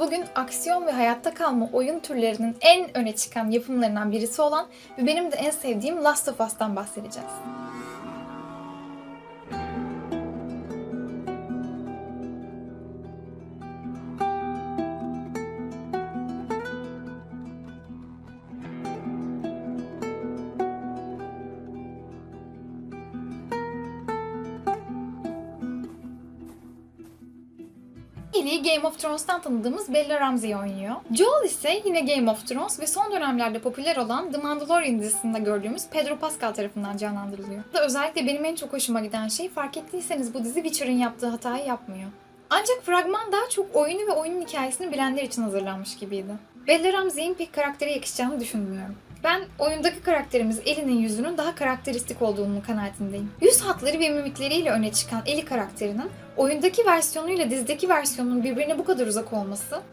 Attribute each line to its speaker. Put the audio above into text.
Speaker 1: Bugün aksiyon ve hayatta kalma oyun türlerinin en öne çıkan yapımlarından birisi olan ve benim de en sevdiğim Last of Us'tan bahsedeceğiz. Ellie'yi Game of Thrones'tan tanıdığımız Bella Ramsey oynuyor. Joel ise yine Game of Thrones ve son dönemlerde popüler olan The Mandalorian dizisinde gördüğümüz Pedro Pascal tarafından canlandırılıyor. Özellikle benim en çok hoşuma giden şey fark ettiyseniz bu dizi Witcher'ın yaptığı hatayı yapmıyor. Ancak fragman daha çok oyunu ve oyunun hikayesini bilenler için hazırlanmış gibiydi. Bella Ramsey'in pek karaktere yakışacağını düşünmüyorum. Ben oyundaki karakterimiz Ellie'nin yüzünün daha karakteristik olduğunu kanaatindeyim. Yüz hatları ve mimikleriyle öne çıkan Ellie karakterinin oyundaki versiyonuyla dizideki versiyonun birbirine bu kadar uzak olması